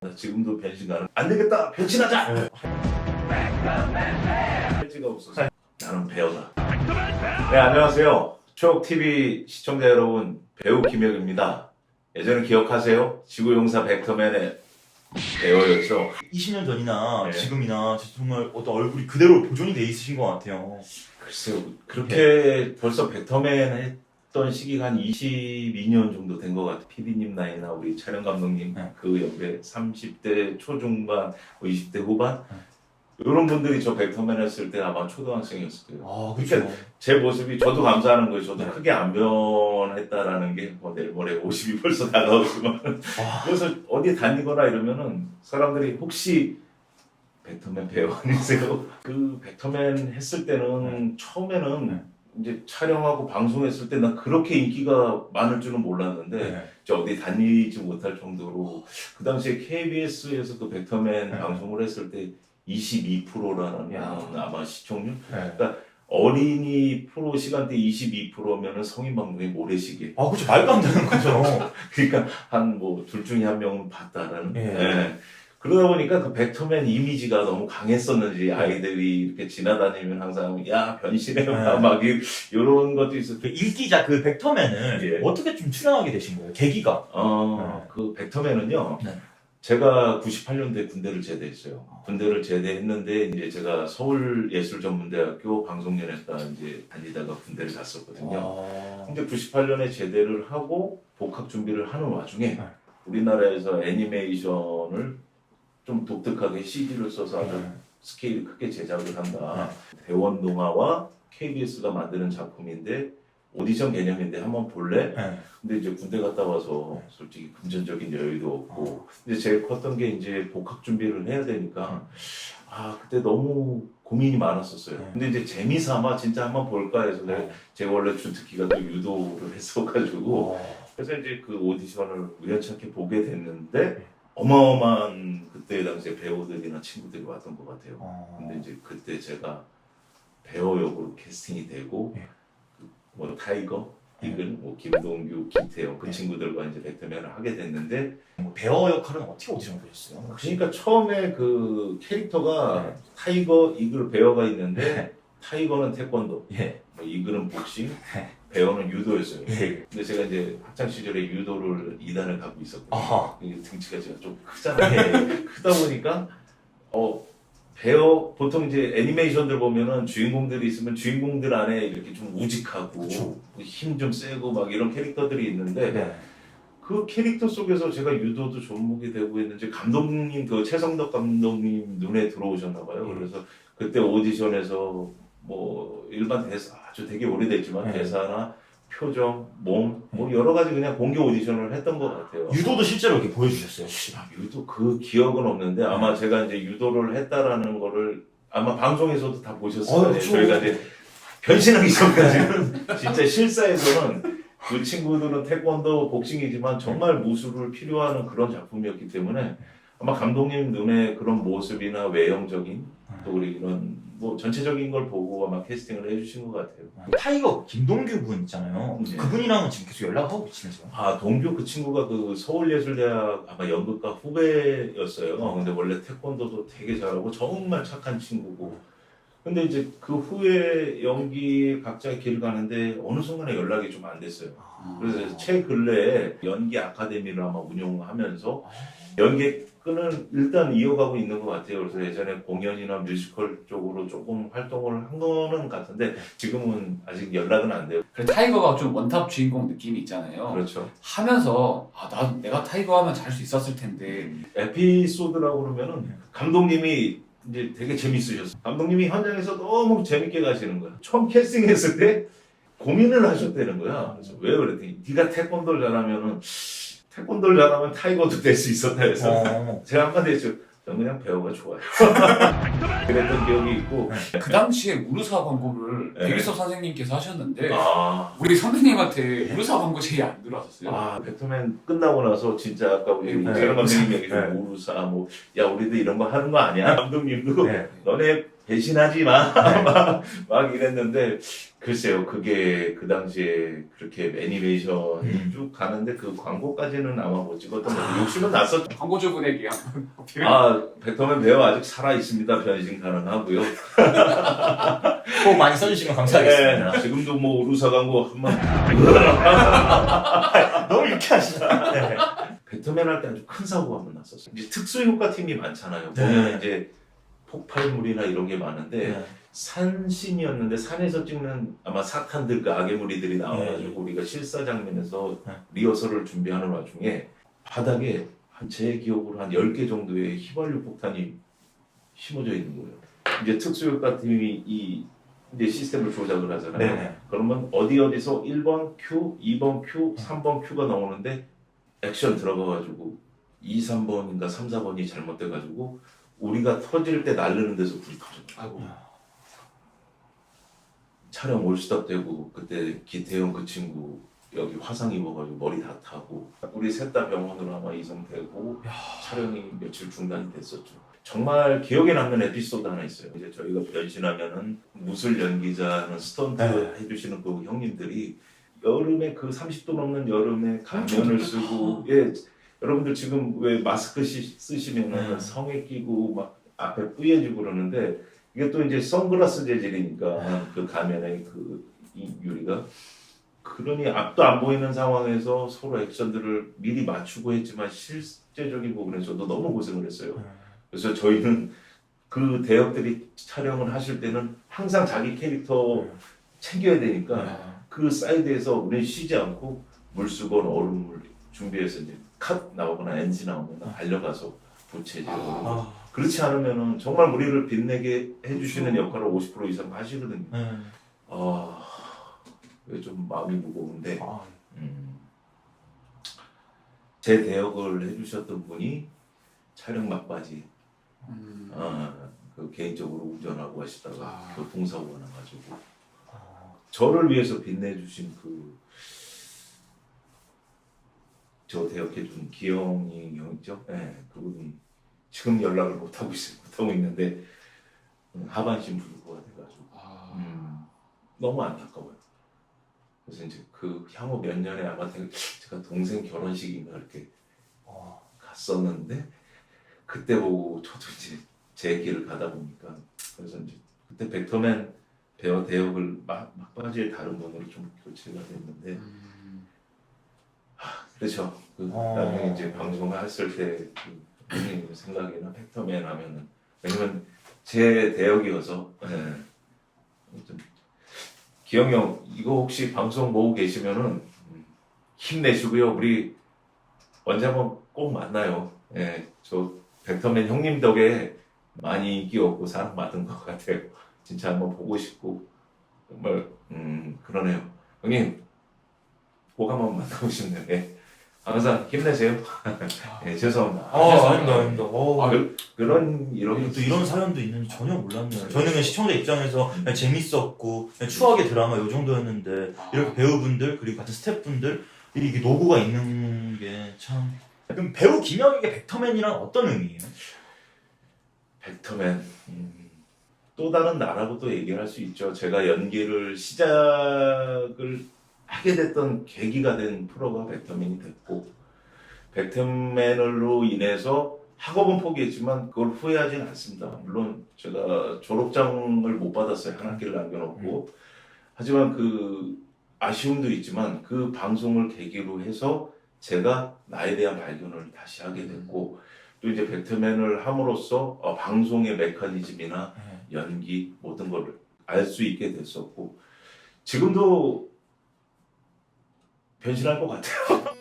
나 지금도 변신 가능. 안 되겠다. 변신하자. 네. 할지가 없어서 나는 배우다. 네 안녕하세요. 추억 TV 시청자 여러분 배우 김혁입니다. 예전에 기억하세요? 지구용사 벡터맨의 배우였죠. 20년 전이나 네. 지금이나 정말 어떤 얼굴이 그대로 보존이 돼 있으신 것 같아요. 글쎄요 그렇게 벌써 벡터맨 했던 시기가 한 22년 정도 된 것 같아요. PD님 나이나 우리 촬영 감독님 네. 그 옆에 30대 초중반, 뭐 20대 후반 네. 이런 분들이 저 벡터맨 했을 때 아마 초등학생이었을 거예요. 아, 그러니까 제 모습이 저도 감사하는 거예요. 저도 네. 크게 안 변했다라는 게뭐 내일 모레 50이 벌써 다가오지만 아, 그래서 어디 다니거나 이러면은 사람들이 혹시 벡터맨 배우 아니세요? 그 벡터맨 했을 때는 처음에는 네. 이제 촬영하고 방송했을 때 난 그렇게 인기가 많을 줄은 몰랐는데 네. 저 어디 다니지 못할 정도로 그 당시에 KBS에서 그 벡터맨 네. 방송을 했을 때 22%라는 야. 아마 시청률 네. 어린이 프로 시간대 22%면은 성인 방송의 모래시계. 아, 그렇죠. 말도 안 되는 거죠. 그러니까 한 뭐 둘 중에 한 명은 봤다라는. 예. 예. 그러다 보니까 그 벡터맨 이미지가 너무 강했었는지 아이들이 이렇게 지나다니면 항상 야 변신해 네. 막 이- 이런 것도 있었. 그 일기자 그 벡터맨을 예. 어떻게 좀 출연하게 되신 거예요? 계기가. 어, 네. 그 벡터맨은요. 네. 제가 98년도에 군대를 제대했어요. 군대를 제대했는데 이제 제가 서울예술전문대학교 방송연예과 이제 다니다가 군대를 갔었거든요. 아, 근데 98년에 제대를 하고 복학 준비를 하는 와중에 네. 우리나라에서 애니메이션을 좀 독특하게 CG를 써서 아주 네. 스케일 크게 제작을 한다. 대원 동화와 KBS가 만드는 작품인데 오디션 개념인데 한번 볼래? 네. 근데 이제 군대 갔다 와서 솔직히 금전적인 여유도 없고 근데 제일 컸던 게 이제 복학 준비를 해야 되니까 아 그때 너무 고민이 많았었어요. 네. 근데 이제 재미 삼아 진짜 한번 볼까 해서 내가 제가 원래 주특기가 또 유도를 했어가지고 어, 그래서 이제 그 오디션을 우연찮게 보게 됐는데 네. 어마어마한 그때 당시에 배우들이나 친구들이 왔던 것 같아요. 어. 근데 이제 그때 제가 배우 역으로 캐스팅이 되고 네. 그뭐 타이거, 네. 이글, 뭐 김동규, 김태형 그 네. 친구들과 이제 벡터맨을 하게 됐는데 뭐 배어 역할은 어떻게 오디션 보셨어요? 그러니까 처음에 그 캐릭터가 네. 타이거, 이글, 베어가 있는데 네. 타이거는 태권도, 예. 뭐 이글은 복싱, 네. 베어는 유도였어요. 예. 근데 제가 이제 학창 시절에 유도를 2단을 갖고 있었거든요. 아하. 이게 등치가 제가 좀 크잖아요. 크다 보니까 어 배어 보통 이제 애니메이션들 보면은 주인공들이 있으면 주인공들 안에 이렇게 좀 우직하고 그쵸. 힘 좀 세고 막 이런 캐릭터들이 있는데 네. 그 캐릭터 속에서 제가 유도도 접목이 되고 있는지 감독님 그 최성덕 감독님 눈에 들어오셨나 봐요. 음. 그래서 그때 오디션에서 뭐 일반 대사 아주 되게 오래됐지만 네. 대사나 표정, 몸, 뭐 여러 가지 그냥 공개 오디션을 했던 것 같아요. 유도도 실제로 이렇게 보여주셨어요. 아, 유도 그 기억은 없는데 아마 제가 이제 유도를 했다라는 거를 아마 방송에서도 다 보셨을 어, 거예요. 그쵸. 저희가 이제 변신하기 전까지는 진짜 실사에서는 그 친구들은 태권도 복싱이지만 정말 무술을 필요하는 그런 작품이었기 때문에 아마 감독님 눈에 그런 모습이나 외형적인 또 우리 이런 뭐 전체적인 걸 보고 아마 캐스팅을 해주신 것 같아요. 타이거 김동규 분 있잖아요. 네. 그분이랑은 지금 계속 연락하고 계시면서요? 아, 동규 그 친구가 그 서울예술대학 아마 연극과 후배였어요. 근데 원래 태권도도 되게 잘하고 정말 착한 친구고. 근데 이제 그 후에 연기 각자의 길을 가는데 어느 순간에 연락이 좀 안 됐어요. 그래서 최 근래에 연기 아카데미를 아마 운영하면서 연기 끈을 일단 이어가고 있는 것 같아요. 그래서 예전에 공연이나 뮤지컬 쪽으로 조금 활동을 한 거는 같은데 지금은 아직 연락은 안 돼요. 그 타이거가 좀 원탑 주인공 느낌이 있잖아요. 그렇죠. 하면서 아, 나 내가 타이거 하면 잘 수 있었을 텐데 에피소드라고 그러면은 감독님이 이제 되게 재밌으셨어요. 감독님이 현장에서 너무 재밌게 가시는 거야. 처음 캐스팅했을 때 고민을 하셨다는 거야. 그래서 왜 그랬더니 네가 태권도를 잘하면은 태권도를 잘하면 타이거도 될 수 있었다 해서 어. 제가 한마디 했죠. 저는 그냥 배우가 좋아요. 그랬던 기억이 있고 그 당시에 우르사 광고를 네. 백일섭 선생님께서 하셨는데 아, 우리 선생님한테 우르사 광고 제의 안 들어왔었어요. 아, 배트맨 끝나고 나서 진짜 아까 우리 네. 재영 감독님 얘기 네. 좀 우루사 뭐 야 우리도 이런 거 하는 거 아니야? 감독님도 네. 너네 배신하지 마. 막, 막 이랬는데, 글쎄요, 그게 그 당시에 그렇게 애니메이션이 음. 쭉 가는데 그 광고까지는 아마 못 찍었던 것 같아요. 욕심은 났었죠. 광고주분에게 아, 백터맨 배우 아직 살아있습니다. 변신 가능하고요. 꼭 많이 써주시면 감사하겠습니다. 네, 지금도 뭐 우루사 광고 한 번. 너무 유쾌하시다. 네. 배터맨 할 때 아주 큰 사고가 한번 났었어요. 이제 특수효과 팀이 많잖아요. 네. 보면 이제 폭발물이나 이런 게 많은데 네. 산신이었는데 산에서 찍는 아마 사탄들 그 악의 무리들이 나와가지고 우리가 실사 장면에서 네. 리허설을 준비하는 와중에 바닥에 한 제 기억으로 한 10개 정도의 휘발유 폭탄이 심어져 있는 거예요. 이제 특수효과 팀이 이 이제 시스템을 조작을 하잖아요. 네. 그러면 어디 어디서 1번 Q, 2번 Q, 3번 Q가 나오는데 액션 들어가가지고 2, 3번인가 3, 4번이 잘못돼가지고 우리가 터질 때 날르는 데서 불이 터져요. 아이고 촬영 올스톱 되고 그때 기태형 그 친구 여기 화상 입어가지고 머리 다 타고 우리 셋 다 병원으로 아마 이송되고 촬영이 며칠 중단이 됐었죠. 정말 기억에 남는 에피소드 하나 있어요. 이제 저희가 변신하면은 무술 연기자는 스턴트 네. 해주시는 그 형님들이 여름에 그 30도 넘는 여름에 가면을 쓰고 예 여러분들 지금 왜 마스크 시, 쓰시면은 네. 성에 끼고 막 앞에 뿌얘지고 그러는데 이게 또 이제 선글라스 재질이니까 그 가면의 그이 유리가 그러니 앞도 안 보이는 상황에서 서로 액션들을 미리 맞추고 했지만 실제적인 부분에서도 너무 고생을 했어요. 그래서 저희는 그 대역들이 촬영을 하실 때는 항상 자기 캐릭터 챙겨야 되니까 그 사이드에서 우리는 쉬지 않고 물수건 얼음물 준비해서 이제 컷 나오거나 NG 나오면 달려가서 부채질 아, 그렇지 않으면은 정말 우리를 빛내게 해주시는 역할을 50% 이상 하시거든요. 네. 아, 좀 마음이 무거운데 아, 음, 제 대역을 해주셨던 분이 촬영 막바지 음. 아, 그 개인적으로 운전하고 하시다가 아. 교통사고가 나가지고 아, 저를 위해서 빛내주신 그 저 대역해준 기영이 형이죠. 네, 그분이 지금 연락을 못 하고 있어요. 못 하고 있는데 음, 하반신 불구가 돼가지고 아, 음, 너무 안타까워요. 그래서 이제 그 향후 몇 년에 아마 되- 제가 동생 결혼식인가 이렇게 아, 갔었는데 그때 보고 저도 이제 제 길을 가다 보니까 그래서 이제 그때 벡터맨 배우 대역을 막 막바지에 다른 분으로 좀 교체가 됐는데 음. 그렇죠. 그 어. 나중에 이제 방송을 했을 때그 형님 생각이나 벡터맨 하면은 왜냐면 제 대역이어서 예. 좀 기영이 형 이거 혹시 방송 보고 계시면은 음, 힘내시고요. 우리 언제 한번 꼭 만나요. 예, 저 벡터맨 형님 덕에 많이 인기 얻고 사랑받은 것 같아요. 진짜 한번 보고 싶고 정말 음 그러네요. 형님 꼭 한번 만나고 싶네요. 예. 항상 힘내세요. 예, 죄송합니다. 아, 아닙니다, 아닙니다. 어, 아, 그, 그런 이런 또 이런 사연도 있는지 전혀 몰랐네요. 그렇죠. 저는 그냥 시청자 입장에서 음. 그냥 재밌었고 그냥 추억의 드라마 요 정도였는데 아. 이렇게 배우분들 그리고 같은 스태프분들 이게 노고가 있는 게 참. 그럼 배우 김영에게 벡터맨이란 어떤 의미예요? 벡터맨 음, 또 다른 나라고 또 얘기할 수 있죠. 제가 연기를 시작을 하게 됐던 계기가 된 프로가 벡터맨이 됐고 벡터맨으로 인해서 학업은 포기했지만 그걸 후회하진 않습니다. 물론 제가 졸업장을 못 받았어요. 한 학기를 남겨놓고 하지만 그 아쉬움도 있지만 그 방송을 계기로 해서 제가 나에 대한 발견을 다시 하게 됐고 또 이제 벡터맨을 함으로써 어, 방송의 메커니즘이나 연기 모든 걸 알 수 있게 됐었고 지금도 변신할 것 같아요.